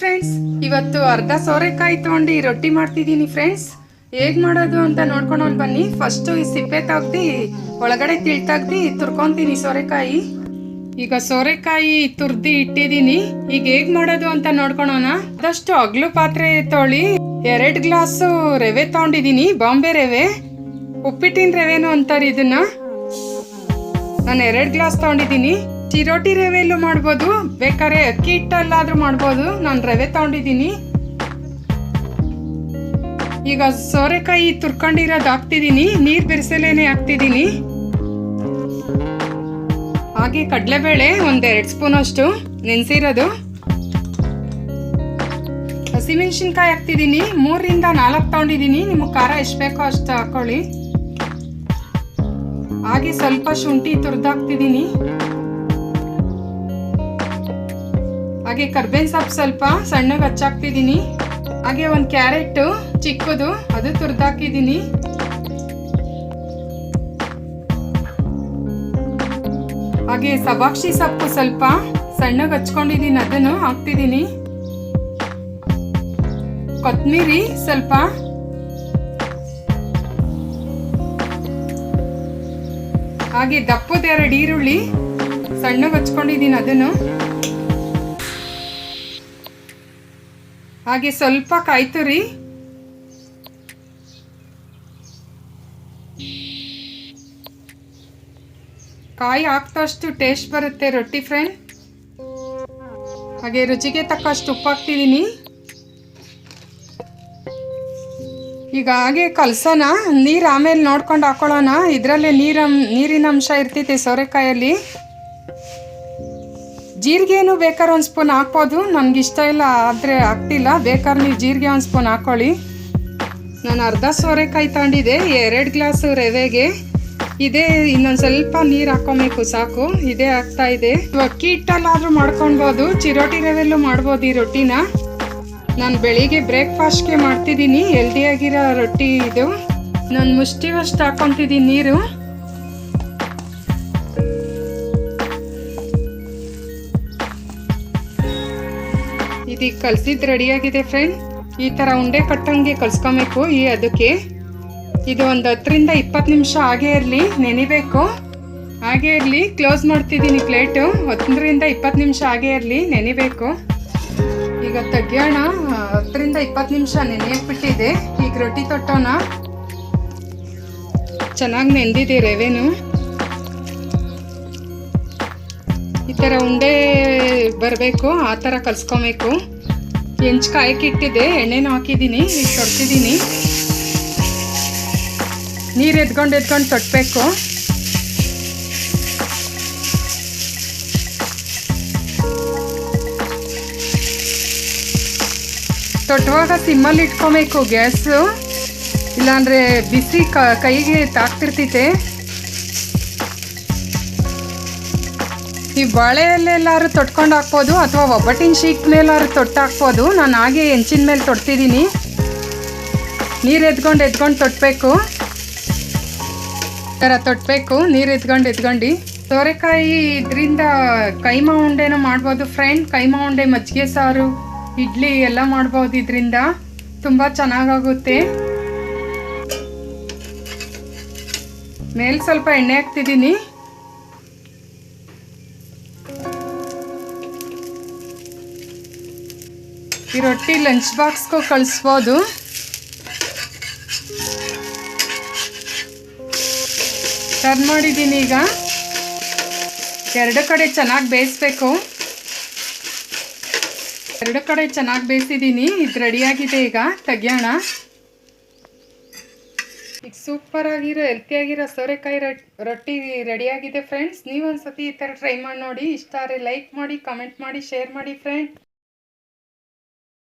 Friends ಇವತ್ತು ಅರ್ಧ ಸೋರೆಕಾಯಿ ತಗೊಂಡು ರೊಟ್ಟಿ ಮಾಡ್ತಿದ್ದೀನಿ ಫ್ರೆಂಡ್ಸ್ ಹೇಗ್ ಮಾಡೋದು ಅಂತ ನೋಡ್ಕೊಂಡು ಬನ್ನಿ. ಫಸ್ಟ್ ಈ ಸಿಪ್ಪೆ ತೆಗ್ದು, ಒಳಗಡೆ ತಿಳ್ ತುರ್ಕೊತೀನಿ ತುರ್ಕೊಂತೀನಿ ಸೋರೆಕಾಯಿ. ಈಗ ಸೋರೆಕಾಯಿ ತುರ್ದಿ ಇಟ್ಟಿದ್ದೀನಿ. ಈಗ ಹೇಗ್ ಮಾಡೋದು ಅಂತ ನೋಡ್ಕೊಳೋಣ. ಅದಷ್ಟು ಅಗ್ಲು ಪಾತ್ರೆ ತೊಳಿ, ಎರಡು ಗ್ಲಾಸು ರವೆ ತಗೊಂಡಿದ್ದೀನಿ, ಬಾಂಬೆ ರವೆ. ಉಪ್ಪಿಟ್ಟಿನ ರವೆನು ಅಂತಾರೆ ಇದನ್ನ. ನಾನು ಎರಡು ಗ್ಲಾಸ್ ತಗೊಂಡಿದ್ದೀನಿ. ಚಿರೋಟಿ ರವೆಯಲ್ಲೂ ಮಾಡ್ಬೋದು. ಬೇಕಾದ್ರೆ ಅಕ್ಕಿ ಹಿಟ್ಟಲ್ಲಾದ್ರೂ ಮಾಡ್ಬೋದು. ನಾನು ರವೆ ತಗೊಂಡಿದ್ದೀನಿ. ಈಗ ಸೋರೆಕಾಯಿ ತುರ್ಕೊಂಡಿರೋದು ಹಾಕ್ತಿದ್ದೀನಿ. ನೀರು ಬೆರೆಸಲೇನೆ ಹಾಕ್ತಿದ್ದೀನಿ. ಹಾಗೆ ಕಡಲೆಬೇಳೆ ಒಂದೆರಡು ಸ್ಪೂನ್ ಅಷ್ಟು ನೆನೆಸಿರೋದು. ಹಸಿಮೆಣ್ಸಿನ್ಕಾಯಿ ಹಾಕ್ತಿದ್ದೀನಿ. ಮೂರರಿಂದ ನಾಲ್ಕು ತೊಗೊಂಡಿದ್ದೀನಿ. ನಿಮಗೆ ಖಾರ ಎಷ್ಟು ಬೇಕೋ ಅಷ್ಟು ಹಾಕೊಳ್ಳಿ. ಹಾಗೆ ಸ್ವಲ್ಪ ಶುಂಠಿ ತುರ್ದಾಕ್ತಿದ್ದೀನಿ ಹಾಗೆ ಕರ್ಬೇವಿನ ಸೊಪ್ಪು ಸ್ವಲ್ಪ ಸಣ್ಣಗೆ ಹಚ್ಚಾಕ್ತಿದ್ದೀನಿ. ಹಾಗೆ ಒಂದು ಕ್ಯಾರೆಟು ಚಿಕ್ಕದು, ಅದು ತುರ್ದಾಕಿದ್ದೀನಿ ಹಾಗೆ ಸಬಾಕ್ಷಿ ಸೊಪ್ಪು ಸ್ವಲ್ಪ ಸಣ್ಣಗೆ ಹಚ್ಕೊಂಡಿದ್ದೀನಿ, ಅದನ್ನು ಹಾಕ್ತಿದ್ದೀನಿ. ಕೊತ್ತಂಬರಿ ಸ್ವಲ್ಪ ಹಾಗೆ ದಪ್ಪದ ಎರಡು ಈರುಳ್ಳಿ ಸಣ್ಣಗೆ ಹಚ್ಕೊಂಡಿದ್ದೀನಿ, ಅದನ್ನು ಹಾಗೆ ಸ್ವಲ್ಪ ಕಾಯಿ ರೀ ಕಾಯಿ ಹಾಕ್ದಷ್ಟು ಟೇಸ್ಟ್ ಬರುತ್ತೆ ರೊಟ್ಟಿ ಫ್ರೆಂಡ್ ಹಾಗೆ ರುಚಿಗೆ ತಕ್ಕಷ್ಟು ಉಪ್ಪು ಹಾಕ್ತಿದ್ದೀನಿ ಈಗ ಹಾಗೆ ಕಲಸೋಣ, ನೀರು ಆಮೇಲೆ ನೋಡ್ಕೊಂಡು ಹಾಕೊಳ್ಳೋಣ. ಇದರಲ್ಲೇ ನೀರಂ ನೀರಿನ ಅಂಶ ಇರ್ತೈತೆ ಸೋರೆಕಾಯಲ್ಲಿ. ಜೀರಿಗೆನೂ ಬೇಕಾದ್ರೆ ಒಂದು ಸ್ಪೂನ್ ಹಾಕ್ಬೋದು. ನನಗೆ ಇಷ್ಟ ಇಲ್ಲ, ಆದರೆ ಆಗ್ತಿಲ್ಲ. ಬೇಕಾದ್ರೆ ನೀವು ಜೀರಿಗೆ ಒಂದು ಸ್ಪೂನ್ ಹಾಕ್ಕೊಳ್ಳಿ ನಾನು ಅರ್ಧ ಸೋರೆಕಾಯಿ ತಗೊಂಡಿದ್ದೆ, ಎರಡು ಗ್ಲಾಸು ರವೆಗೆ. ಇದೇ ಇನ್ನೊಂದು ಸ್ವಲ್ಪ ನೀರು ಹಾಕ್ಕೊಬೇಕು ಸಾಕು. ಇದೇ ಆಗ್ತಾ ಇದೆ. ಅಕ್ಕಿ ಹಿಟ್ಟಲ್ಲಾದರೂ ಮಾಡ್ಕೊಳ್ಬೋದು, ಚಿರೋಟಿ ರವೆಲ್ಲೂ ಮಾಡ್ಬೋದು ಈ ರೊಟ್ಟಿನ. ನಾನು ಬೆಳಿಗ್ಗೆ ಬ್ರೇಕ್ಫಾಸ್ಟ್ಗೆ ಮಾಡ್ತಿದ್ದೀನಿ ಹೆಲ್ದಿಯಾಗಿರೋ ರೊಟ್ಟಿ ಇದು. ನಾನು ಮುಷ್ಟಿವಷ್ಟು ಹಾಕೊತಿದ್ದೀನಿ ನೀರು. ಇದೀಗ ಕಲ್ಸಿದ್ದು ರೆಡಿಯಾಗಿದೆ ಫ್ರೆಂಡ್ ಈ ಥರ ಉಂಡೆ ಕಟ್ಟಂಗೆ ಕಲ್ಸ್ಕೊಬೇಕು. ಈ ಅದಕ್ಕೆ ಇದು ಒಂದು ಹತ್ತರಿಂದ ಇಪ್ಪತ್ತು ನಿಮಿಷ ಹಾಗೇ ಇರಲಿ, ನೆನಿಬೇಕು. ಹಾಗೇ ಇರಲಿ ಕ್ಲೋಸ್ ಮಾಡ್ತಿದ್ದೀನಿ ಪ್ಲೇಟು ಹತ್ತರಿಂದ ಇಪ್ಪತ್ತು ನಿಮಿಷ ಹಾಗೇ ಇರಲಿ, ನೆನಿಬೇಕು. ಈಗ ತೆಗಿಯೋಣ. ಹತ್ತರಿಂದ ಇಪ್ಪತ್ತು ನಿಮಿಷ ನೆನೆಯಕ್ಬಿಟ್ಟಿದೆ ಈಗ ರೊಟ್ಟಿ ತೊಟ್ಟೋಣ. ಚೆನ್ನಾಗಿ ನೆಂದಿದೆ ರವೆನು ಈ ಥರ ಉಂಡೆ ಬರಬೇಕು, ಆ ಥರ ಕಲಿಸ್ಕೊಬೇಕು. ಹೆಂಚು ಕಾಯಕ್ಕೆ ಇಟ್ಟಿದ್ದೆ ಎಣ್ಣೆನೂ ಹಾಕಿದ್ದೀನಿ, ತೊಡ್ತಿದ್ದೀನಿ. ನೀರು ಎದ್ಕೊಂಡು ಎದ್ಕೊಂಡು ತೊಟ್ಟಬೇಕು ತೊಟ್ಟುವಾಗ ಸಿಮ್ಮಲ್ಲಿ ಇಟ್ಕೊಬೇಕು ಗ್ಯಾಸು. ಇಲ್ಲಾಂದರೆ ಬಿಸಿ ಕೈಗೆ ತಾಕ್ತಿರ್ತೈತೆ ಈ ಬಾಳೆಯಲ್ಲೆಲ್ಲಾರು ತೊಟ್ಕೊಂಡು ಹಾಕ್ಬೋದು ಅಥವಾ ಒಬ್ಬಟ್ಟಿನ ಶೀಟ್ ಮೇಲಾರು ತೊಟ್ಟು ಹಾಕ್ಬೋದು. ನಾನು ಹಾಗೆ ಹೆಂಚಿನ ಮೇಲೆ ತೊಡ್ತಿದ್ದೀನಿ. ನೀರು ಎದ್ಕೊಂಡು ಎದ್ಕೊಂಡು ತೊಟ್ಟಬೇಕು ಥರ ತೊಟ್ಟಬೇಕು ನೀರು ಎದ್ಕೊಂಡು ಎದ್ಕೊಂಡು ಸೋರೆಕಾಯಿ ಇದರಿಂದ ಕೈಮಾ ಉಂಡೆನೂ ಮಾಡ್ಬೋದು ಫ್ರೆಂಡ್. ಕೈಮಾ ಉಂಡೆ, ಮಜ್ಜಿಗೆ ಸಾರು, ಇಡ್ಲಿ ಎಲ್ಲ ಮಾಡ್ಬೋದು ಇದರಿಂದ. ತುಂಬ ಚೆನ್ನಾಗಾಗುತ್ತೆ. ಮೇಲೆ ಸ್ವಲ್ಪ ಎಣ್ಣೆ ಹಾಕ್ತಿದ್ದೀನಿ. ಈ ರೊಟ್ಟಿ ಲಂಚ್ ಬಾಕ್ಸ್ಗೂ ಕಳಿಸ್ಬೋದು. ಟರ್ನ್ ಮಾಡಿದ್ದೀನಿ ಈಗ. ಎರಡು ಕಡೆ ಚೆನ್ನಾಗಿ ಬೇಯಿಸ್ಬೇಕು. ಎರಡು ಕಡೆ ಚೆನ್ನಾಗಿ ಬೇಯಿಸಿದ್ದೀನಿ. ಇದು ರೆಡಿಯಾಗಿದೆ ಈಗ. ತೆಗಿಯೋಣ. ಈಗ ಸೂಪರ್ ಆಗಿರೋ ಹೆಲ್ತಿಯಾಗಿರೋ ಸೋರೆಕಾಯಿ ರೊಟ್ಟಿ ರೆಡಿಯಾಗಿದೆ ಫ್ರೆಂಡ್ಸ್ ನೀವೊಂದ್ಸತಿ ಈ ಥರ ಟ್ರೈ ಮಾಡಿ ನೋಡಿ ಇಷ್ಟ ಆದರೆ ಲೈಕ್ ಮಾಡಿ ಕಮೆಂಟ್ ಮಾಡಿ ಶೇರ್ ಮಾಡಿ ಫ್ರೆಂಡ್